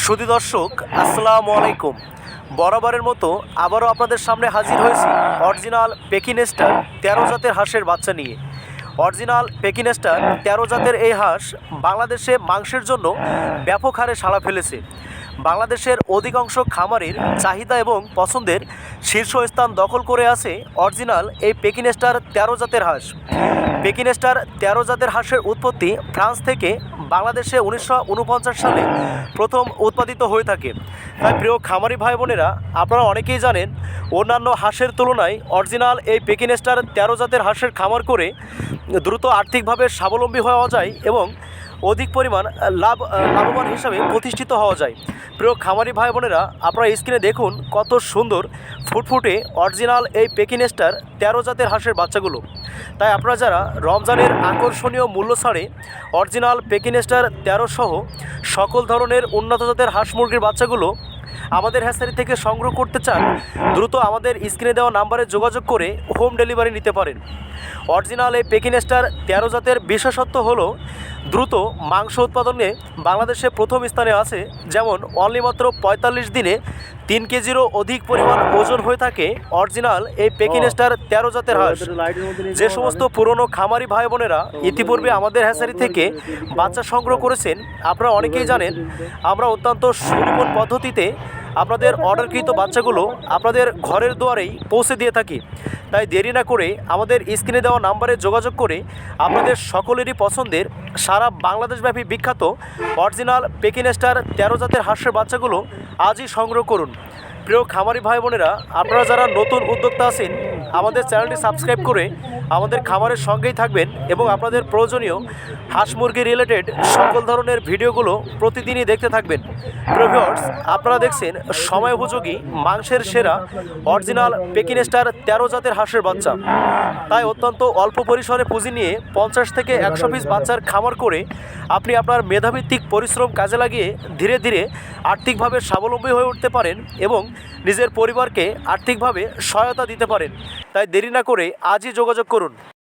সুধী দর্শক, আসসালামু আলাইকুম। বরাবরের মতো আবারও আপনাদের সামনে হাজির হয়েছি অরিজিনাল পেকিনেস্টার তেরো জাতের হাঁসের বাচ্চা নিয়ে। অরিজিনাল পেকিনেস্টার তেরো জাতের এই হাঁস বাংলাদেশে মাংসের জন্য ব্যাপক হারে সাড়া ফেলেছে। বাংলাদেশের অধিকাংশ খামারের চাহিদা এবং পছন্দের শীর্ষস্থান দখল করে আছে অরিজিনাল এই পেকিনেস্টার তেরো জাতের হাঁস। পেকিনেস্টার তেরো জাতের হাঁসের উৎপত্তি ফ্রান্স থেকে বাংলাদেশে উনিশশো উনপঞ্চাশ সালে প্রথম উৎপাদিত হয়ে থাকে। তাই প্রিয় খামারি ভাই বোনেরা, আপনারা অনেকেই জানেন, অন্যান্য হাঁসের তুলনায় অরিজিনাল এই পেকিনেস্টার তেরো জাতের হাঁসের খামার করে দ্রুত আর্থিকভাবে স্বাবলম্বী হওয়া যায় এবং অধিক পরিমাণ লাভ লাভবান হিসাবে প্রতিষ্ঠিত হওয়া যায়। প্রিয় খামারি ভাই বোনেরা আপনারা স্ক্রিনে দেখুন কত সুন্দর ফুটফুটে অরিজিনাল এই পেকিনেস্টার তেরো জাতের হাঁসের বাচ্চাগুলো। তাই আপনারা যারা রমজানের আকর্ষণীয় মূল্য ছাড়ে অরিজিনাল পেকিনেস্টার তেরো সহ সকল ধরনের উন্নত জাতের হাঁস মুরগির বাচ্চাগুলো আমাদের হ্যাসারি থেকে সংগ্রহ করতে চান, দ্রুত আমাদের স্ক্রিনে দেওয়া নাম্বারে যোগাযোগ করে হোম ডেলিভারি নিতে পারেন। অরিজিনাল এই পেকিনেস্টার তেরো জাতের বিশেষত্ব হলো দ্রুত মাংস উৎপাদনে বাংলাদেশে প্রথম স্থানে আছে যেমন অনলি মাত্র পঁয়তাল্লিশ দিনে তিন কেজিরও অধিক পরিমাণ ওজন হয়ে থাকে অরিজিনাল এই পেকিনেস্টার তেরো জাতের হাঁস। যে সমস্ত পুরনো খামারি ভাই বোনেরা ইতিপূর্বে আমাদের হ্যাসারি থেকে বাচ্চা সংগ্রহ করেছেন। আপনারা অনেকেই জানেন আমরা অত্যন্ত সুনিপুণ পদ্ধতিতে আপনাদের অর্ডারকৃত বাচ্চাগুলো আপনাদের ঘরের দুয়ারেই পৌঁছে দিয়ে থাকি। তাই দেরি না করে আমাদের স্ক্রিনে দেওয়া নাম্বারে যোগাযোগ করে আপনাদের সকলেরই পছন্দের সারা বাংলাদেশব্যাপী বিখ্যাত অরিজিনাল পেকিনেস্টার তেরো জাতের হাঁসের বাচ্চাগুলো আজই সংগ্রহ করুন। প্রিয় খামারি ভাই বোনেরা, আপনারা যারা নতুন উদ্যোক্তা আছেন, আমাদের চ্যানেলটি সাবস্ক্রাইব করে আমাদের খামারের সঙ্গেই থাকবেন এবং আপনাদের প্রয়োজনীয় হাঁস মুরগি রিলেটেড সকল ধরনের ভিডিওগুলো প্রতিদিনই দেখতে থাকবেন। প্রভিওর্স আপনারা দেখছেন সময় উপযোগী মাংসের সেরা অরিজিনাল পেকিনেস্টার তেরো জাতের হাঁসের বাচ্চা। তাই অত্যন্ত অল্প পরিসরে পুঁজি নিয়ে পঞ্চাশ থেকে একশো পিস বাচ্চার খামার করে আপনি আপনার মেধাভিত্তিক পরিশ্রম কাজে লাগিয়ে ধীরে ধীরে আর্থিকভাবে স্বাবলম্বী হয়ে উঠতে পারেন এবং নিজের পরিবারকে আর্থিকভাবে সহায়তা দিতে পারেন। তাই দেরি না করে আজই যোগাযোগ করুন।